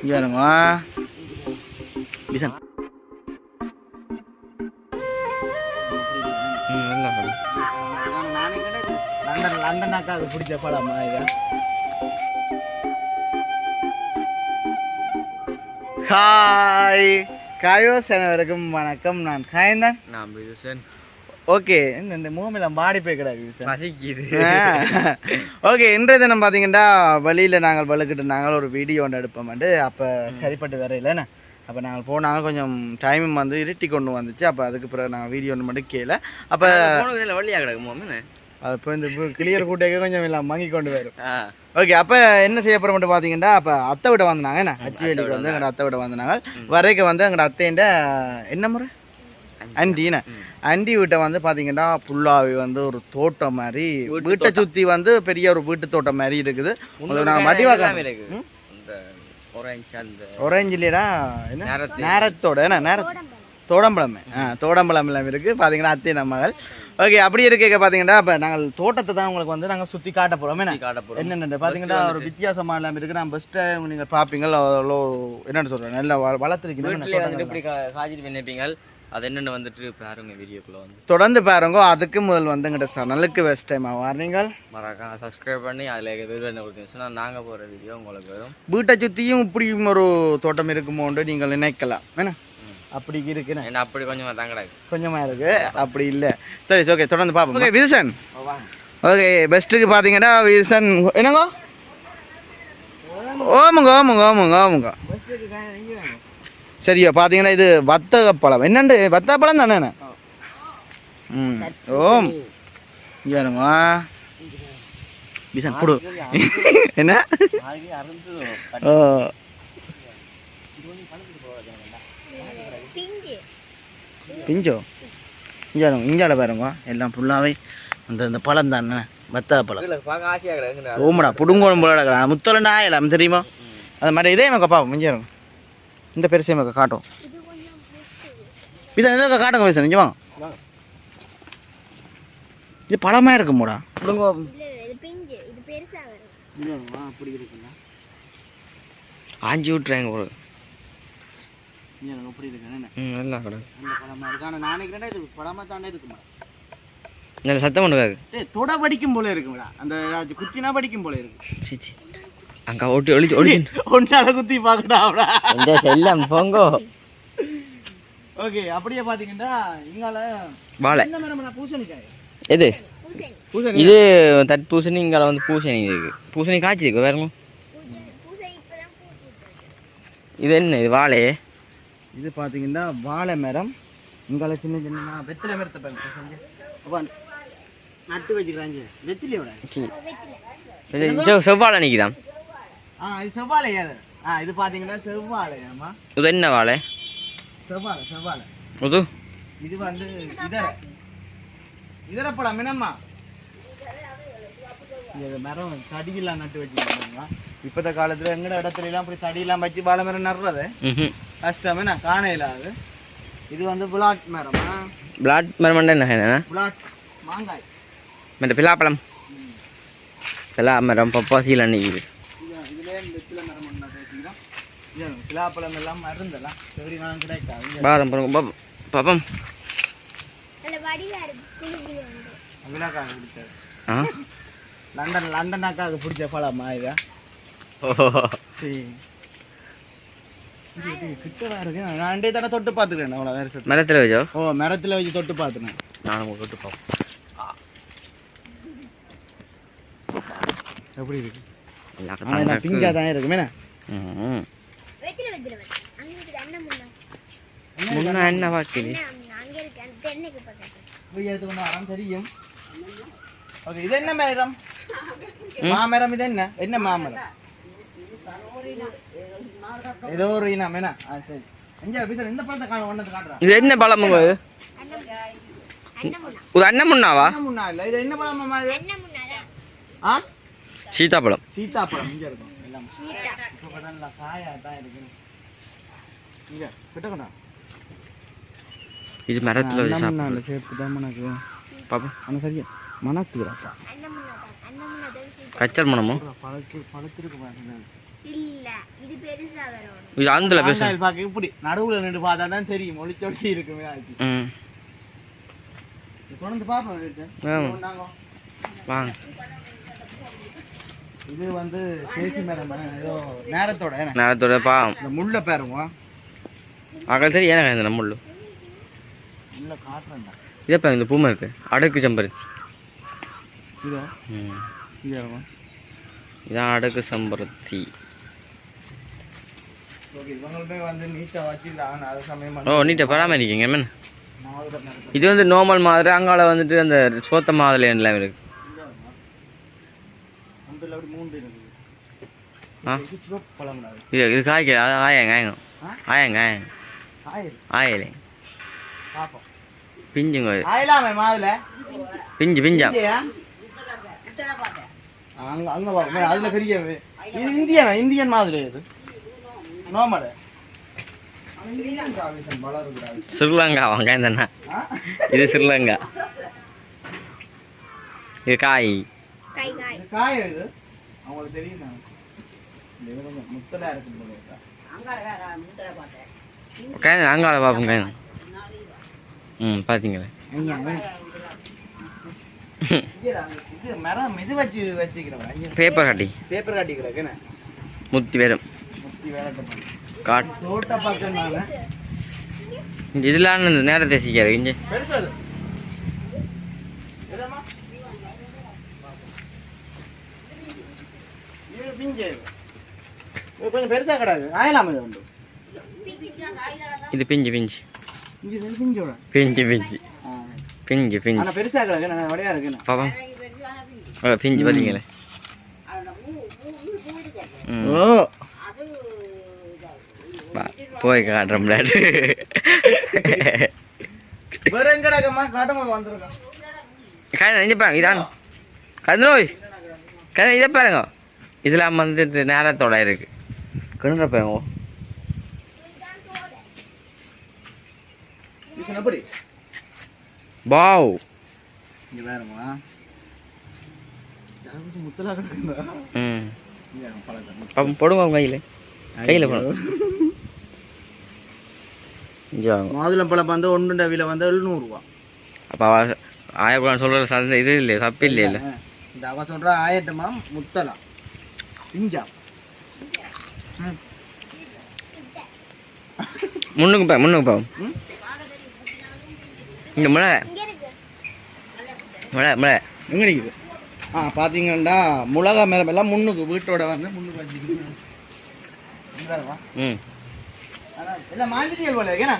இங்கே வருங்க பிசன் லண்டன் லண்டனாக்கா அது பிடிச்ச படமா இது ஹாய் காயோஸ் அனைவருக்கும் வணக்கம். நான் காயந்தான் நான் பியூசன் ஓகே. இந்த முகமெல்லாம் பாடி போய் கிடக்கு பசிக்குது. ஓகே இன்றைய தினம் பார்த்தீங்கன்னா வழியில் நாங்கள் வலுக்கிட்டு நாங்கள் ஒரு வீடியோ ஒன்று எடுப்போம்ட்டு அப்போ சரிப்பட்டு வர இல்லைண்ணே அப்போ நாங்கள் போனாங்க கொஞ்சம் டைமும் வந்து இருட்டி கொண்டு வந்துச்சு. அப்போ அதுக்கு பிறகு நாங்கள் வீடியோ ஒன்று மட்டும் கேள அப்போ போனதுல வழியா கிடக்கு மாமன் அது இப்போ இந்த கிளியர் கூட்டேக்க கொஞ்சம் எல்லாம் மங்கி கொண்டு வரும். ஓகே அப்போ என்ன செய்ய போகிறோம் மட்டும் பார்த்தீங்கன்னா அப்போ அத்தை விட வந்தாங்க என்ன? அச்சுவேலிக்கு வந்து எங்களோட அத்தை விட வந்தாங்க. வரைக்கும் வந்து எங்களோட அத்தைண்ட என்ன முறை? அண்டின்னு அண்டி வீட்டை வந்து பார்த்தீங்கன்னா புல்லாவி வந்து ஒரு தோட்டம் மாதிரி வீட்டை சுற்றி வந்து பெரிய ஒரு வீட்டு தோட்டம் மாதிரி இருக்குது. உங்களுக்கு ஒரேஞ்சு இல்லையா என்ன? நேரத்து. நேரத்தோட என்ன? நேர தோடம்பழமே. ஆ தோடம்பழம் இருக்குது. பார்த்தீங்கன்னா அத்தை நம்ம மகள். ஓகே அப்படி இருக்க பார்த்தீங்கன்னா இப்போ நாங்கள் தோட்டத்தை தான் உங்களுக்கு வந்து நாங்கள் சுற்றி காட்ட போகிறோம் என்ன? காட்ட போறோம். என்னென்ன பார்த்தீங்கன்னா ஒரு வித்தியாசமா எல்லாம் இருக்கு நான் பெஸ்ட்டு நீங்கள் பார்ப்பீங்க. அவ்வளோ என்னென்னு சொல்கிறேன் நல்லா வளர்த்துருக்கீங்க. வந்துட்டு இப்படி கா- காய்ச்சிட்டு நினைப்பீங்க. அது என்னென்ன வந்துட்டு பாருங்க வீடியோக்குள்ள வந்து. தொடர்ந்து பாருங்க அதுக்கு முதல் வந்து எங்கிட்ட சனலுக்கு பெஸ்ட் டைம் வார்னீங்கள் மறக்காம சப்ஸ்கிரைப் பண்ணி அதில் வீடியோ என்ன கொடுத்தீங்க சொன்னா நாங்க போற வீடியோ உங்களுக்கு வரும். வீட்டை சுற்றியும் இப்படியும் ஒரு தோட்டம் இருக்குமோன்னு நீங்கள் நினைக்கலாம். என்ன? ம். அப்படி இருக்குண்ணே என்ன? அப்படி கொஞ்சமா தான் கிடக்கு. கொஞ்சமாக இருக்கு? அப்படி இல்லை. சரி ஓகே தொடர்ந்து பார்ப்போம் ஓகே வில்சன். ஓகே பெஸ்ட்டுக்கு பார்த்தீங்கன்னா வில்சன் என்னங்க? ஓமுங்க ஓமுங்க ஓமுங்க ஓமுங்க. சரியா பார்த்தீங்கன்னா இது வத்தக பழம் என்னண்டு வத்தக பழம் தானே ம். ஓம் விசன் கொடு என்ன? ஓ. பிஞ்சோ. இஞ்சாலும் இஞ்சால பாருங்க எல்லாம் ஃபுல்லாகவே அந்த இந்த பழம் தானே? வத்தக பழம் ஓமடா புடுங்கோணும் போல கிடக்குறா முத்தலண்டா எல்லாம் தெரியுமா? அது மாதிரி இதே மக்கா பாப்போம் மிஞ்சிடும் இந்த பெருசே மக்கா காட்டும். இதை எதோ காட்டுங்க பேச நிஜமா இது பழமாக அப்படி இருக்குண்ணா. ஆஞ்சி விட்டுறாங்க ஒரு நல்லா இருக்கு. இருக்குமா? நல்ல சத்தம் பண்ணுவாங்க தொட படிக்கும் போல இருக்கும்டா. அந்த குத்தினா படிக்கும் போல இருக்கு. அங்க ஒட்டி ஒளி ஒளி ஒன்னால குத்தி பார்க்கடாடா இந்த செல்லம் போங்கோ. ஓகே அப்படியே பாத்தீங்கன்னா இங்கால வாழை. பூசணிக்காய் எது? பூசணி இது தட்பூசணி இங்கே வந்து பூசணி இருக்கு. பூசணி காய்ச்சி இருக்கு வேற இது என்ன இது வாழை? இது பாத்தீங்கன்னா வாழை மரம். இங்கால சின்ன சின்ன வெத்திலை மரத்தை பாருங்க நட்டு வச்சுக்கிறாங்க. வெத்திலையோட? செவ்வாழை நிற்கிதான் ஆ இது செவ்வாழை அது ஆ இது பாத்தீங்கன்னா செவ்வாழை ஆமா. இது என்ன வாழை? செவ்வாழை செவ்வாழை. இது? இது வந்து இதர. இதர பழம் என்னம்மா? இது மரம் தடியெல்லாம் நட்டு வச்சுருக்காங்க. இப்போத்த காலத்துல எங்கட இடத்துல எல்லாம் இப்படி தடியெல்லாம் வச்சு வாழை மரம் நடுறது? கஷ்டம் என்ன? காண இல்லாது இது வந்து புலாட் மரமா? பிளாட் மரம் என்ன புலாட் மாங்காய். மற்ற பிலாப்பழம். பிலா மரம் பப்பாசியில் நிற்கிது இது- இதுலயே இந்த வெற்றிலை மரம் ஒன்று நட்டு வச்சுக்கிறோம் இது பிலாப்பழம் எல்லாம் மருந்தெல்லாம் சரி நான் கிடைக்காது. இங்க பாரம் பாருங்க பாப்பா பாப்பம். விழாக்காக பிடிச்சது ஆ? லண்டன் லண்டனாக்காக பிடிச்ச பழமா இதா? கிட்டவா இருக்கு? நான் ரெண்டே தடவை தொட்டு பார்த்துக்கிறேன் அவ்வளோ வேறு சத்து மரத்தில் வச்சோ? ஓ மரத்தில் வச்சு தொட்டு பார்த்துனேன் நானும் விட்டு பார்ப்போம். எப்படி இருக்கு. பிங்காக தான் இருக்குமே முன்ன என்ன வரோம் தெரியும். ஓகே இது என்ன மரம்? மாமரம் இது என்ன? என்ன மாமரம்? ஏதோ ஒரு இனம் என்ன? சரி. இந்த பழத்தை காட்டுறேன். இது என்ன இது? இது அன்னமுன்னாவா இல்லை இது என்ன ஆ? சீதாப்பழம் சீத்தாப்பழம் இங்க இருக்கும். எல்லாம். இப்போ பார்த்தா நல்லா காயா தான் இருக்கு இங்க இது மரத்தில் வச்சு நல்ல ஷேப் தான் மனக்கு பாப்போம். ஆனால் சரியா? பழத்திருக்கு பாருங்க இல்ல இது பெருசா வரணும் இது அந்தில் பேச பார்க்க இப்படி நடுவுல நின்று பார்த்தா தான் தெரியும். ஒளிச்சு ஒளிச்சு இருக்குமே ஆச்சு ம். கொண்டு பார்ப்போம் வீட்டு. ஆமா. கொண்டாங்க. வாங்க. இது வந்து தேசி மரம்? ஏதோ நேரத்தோட நேரத்தோட பாவம். இந்த முள்ள பாருங்க அகல் சரி ஏன்னா இந்த நம்மளு? முள்ள காட்டுறேன்டா இதப்பா இந்த பூமை இருக்கு அடுக்கு செம்பருத்தி இதோ? ம். இது பாருங்க. இதான் அடுக்கு செம்பருத்தி. ஓகே இவங்கள்ட்ட வந்து நீட்டாக வச்சுக்கலாம் அது சமயம் ஓ நீட்டை பராமரிக்கீங்க மேன் இது வந்து நார்மல் மாதிரி அங்கால வந்துட்டு அந்த சோத்த மாதிரி எல்லாம் இருக்கு. இது இது காய்க்கு ஆயங்க? ஆயங்க ஆயங்க ஆயில். பிஞ்சுங்க. ஆயிலாமே மாதுல பிஞ்சு பிஞ்சா. அங்க அங்க பார்ப்போம் அதுல பெரிய வே- இது இந்தியனா? இந்தியன் மாதிரி இது. நோமடு இந்தியன் காவிசன் வளரக்கூடாது ஸ்ரீலங்கா வாங்க இந்த ஆ? இது ஸ்ரீலங்கா இது காய் இது. அவங்களுக்கு தெரியும் முத்தலா அங்கால பார்ப்போம் காய் ம் பார்த்தீங்களே பேப்பர் கட்டி. பேப்பர் காட்டி முத்தி பக்கம்னால இதெல்லாம் இந்த நேரத்தை சிக்காது இங்கே. கொஞ்சம் பெருசா கிடாது. ஆயலாம் இது உண்டு இது பிஞ்சு பிஞ்சு. பிஞ்சு பிஞ்சு பிஞ்சு. பிஞ்சு ஆனா பெருசா கிடக்கு நான் வடிவா இருக்குன்னு. பாப்பா. ஓ பிஞ்சு பார்த்தீங்களே ஓ. போய் காட்டுறோம் காய் இங்கே பாருங்க இதான். கதிரோய் கதை இதை பாருங்க. இதெல்லாம் வந்துட்டு நேரத்தோட இருக்கு. கிணற பாருங்க. இது எப்படி பாவ் இங்க வேறம்மா முத்தலா கிடக்குதா? ம். இங்க பழக்கம் பாப்போம் போடுங்க உங்க கையில். கையில் போடும் இங்கே வாங்க. மாதுளம்பழம் வந்து ஒன்று விலை வந்து எழுநூறுவா. அப்போ ஆயக்குழான் சொல்கிற சந்த இது இல்லை தப்பு இல்லை. இல்லை இந்த அவ சொல்ற ஆயிரட்டுமா முத்தலாம் பிஞ்சா. முன்னுக்கு பா முன்னுக்கு பா. ம்? இங்கே மிளகா இங்க இருக்கு மிளகா மிளகா எங்க நிக்குது? ஆ பாத்தீங்கன்னா மிளகா மரம் எல்லாம் முன்னுக்கு வீட்டோட வந்து முன்னுக்கு. ம். எல்லாம் மாஞ்சிட்டீங்க போல இருக்கேண்ணா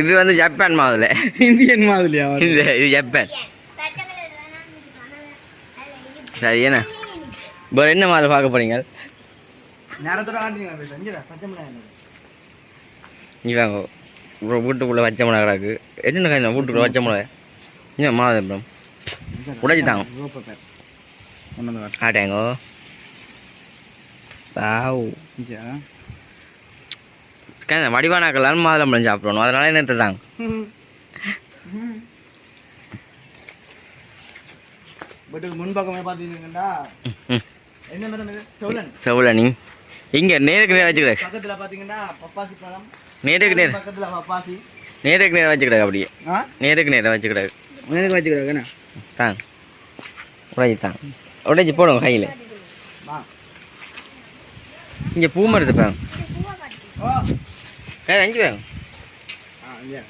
இது வந்து ஜப்பான் மாதுளை. இந்தியன் மாதிரியா இது இது ஜப்பான் பச்சை கலர் தானே அதுல இது சரி என்ன? வேறு என்ன மாதுளை பார்க்க மிளகாய் நீ வாங்க வீட்டுக்குள்ளே வச்ச மிளகா கிடக்கு. என்னென்ன காய் வீட்டுக்குள்ளே வச்ச மிளகா ஏன் மாதுளை அப்புறம் உடைச்சி தாங்க. ஆட்டேங்கோ. பாவ் வடிவானாக்கெல்லாம் மாதுளை பழம் சாப்பிடணும். அதனால என்ன எடுத்துட்டாங்க? வீட்டுக்கு முன்பக்கமே பார்த்தீங்கன்னா ம். என்ன மரம் இது? செவ்வளனி இங்கே நேருக்கு நேரம் வச்சுக்கிட. பக்கத்துல பார்த்தீங்கன்னா பப்பாசி பழம். நேருக்கு நேரம் பக்கத்துல பப்பாசி. நேருக்கு நேரம் வச்சுக்கிடாது அப்படியே. ஆ? நேருக்கு நேரம் வச்சுக்கிடாது வச்சுக்கிறாங்கண்ணா தாங்க உடைச்சி தாங்க உடைச்சி போடுங்க கையில். வா. இங்கே பூ மரத்து பாருங்க பூவா காட்டு ஓ. கை அஞ்சு வேங்க ஆ இங்கே.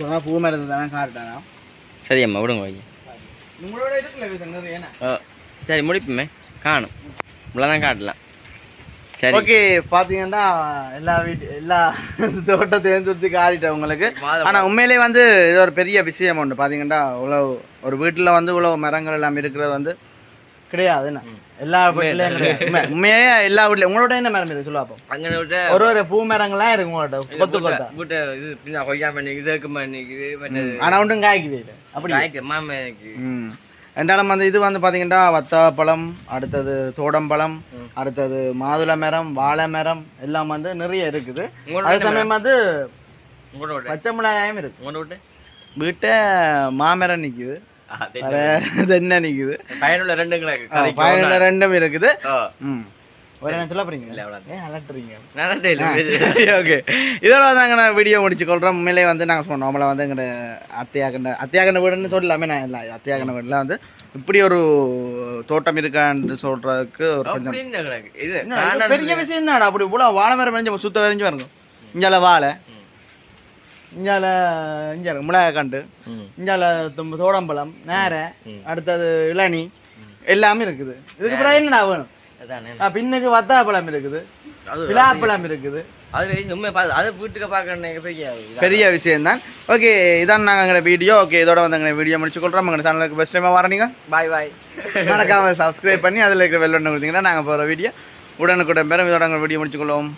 சொன்னா பூ மரத்தை தானே காட்டுட்டானா சரி அம்மா விடுங்க வைங்க. உங்களோட இருக்குல்ல சரி முடிப்புமே. காணும். இவ்வளோதான் காட்டலாம். சரி. ஓகே பாத்தீங்கன்னா எல்லா வீட்டு எல்லா தோட்டத்தையும் சுற்றி காட்டிட்டேன் உங்களுக்கு. மாதுளை ஆனா உண்மையிலே வந்து இது ஒரு பெரிய விஷயம் உண்டு பாத்தீங்கன்னா இவ்வளவு ஒரு வீட்டுல வந்து இவ்வளவு மரங்கள் எல்லாம் இருக்கிறது வந்து கிடையாது என்ன எல்லா வீட்லயும் கிடையாது. உண்மை- உண்மையே எல்லா வீட்லயும். உங்களோட என்ன மரம் இது சொல்லுவா அப்போ? அங்கே ஒரு ஒரு பூ மரங்கள்லாம் இருக்கு உங்கள்ட்ட? கொத்து கொத்தா. வீட்டை இது கொய்யா இதுக்கு பண்ணிக்குது மற்றது ஆனா ஒன்றும் காய்க்குது இல்லை அப்படி. காய்க்கு மாமக்கு ம். ரெண்டாலும் வந்து இது வந்து பாத்தீங்கன்னா வத்தாப்பழம் அடுத்தது தோடம்பழம். அடுத்தது மாதுளை மரம் வாழை மரம் எல்லாம் வந்து நிறைய இருக்குது. உங்களோட அதே சமயம் வந்து உங்களோட. பச்சை மிளகாயும் இருக்கு. உங்களோட? விட்டு மாமரம் நிக்குது. நிக்குது பயனுள்ள ரெண்டு ஒண்ணா. ரெண்டும் இருக்குது. இதோட வந்து வீடியோ முடிச்சு கொள்கிறோம் உண்மையிலே வந்து நாங்கள் சொன்னோம் நம்மளை வந்து எங்கட அத்தையாகண்ட அத்தையாகண்ட வீடுன்னு சொல்லலாமே நான் இல்லை அத்தையாகண்ட வீட்டில் வந்து இப்படி ஒரு தோட்டம் இருக்கான்னு சொல்றதுக்கு ஒரு கொஞ்சம் பெரிய விஷயம் தான் அப்படி இவ்வளோ வாழை மரம் சுத்த வரைஞ்சு வருங்க இஞ்சால வாழை. இஞ்சால இஞ்சா இருக்கு மிளகாய் கண்டு. இஞ்சால தோடம்பழம் நேரை. அடுத்தது இளநி எல்லாமே இருக்குது. இதுக்கு பிறகு என்னடா வேணும்? பின்னுக்கு வத்தாப்பழம் இருக்குது. விழாப்பழம் இருக்குது. பெரிய விஷயம் தான் ஓகே இதான் நாங்கள் எங்களோட வீடியோ. ஓகே இதோட வந்து எங்களை வீடியோ முடிச்சு கொள்கிறோம் எங்கள் சேனலுக்கு பெஸ்ட் டைமாக வரீங்க பாய் பாய் மறக்காம சப்ஸ்கிரைப் பண்ணி அதில் இருக்கிற வெள்ளொன்று கொடுத்தீங்கன்னா நாங்கள் போகிற வீடியோ உடனுக்குடன் பெறும். இதோட எங்கள் வீடியோ முடிச்சுக்கொள்வோம்.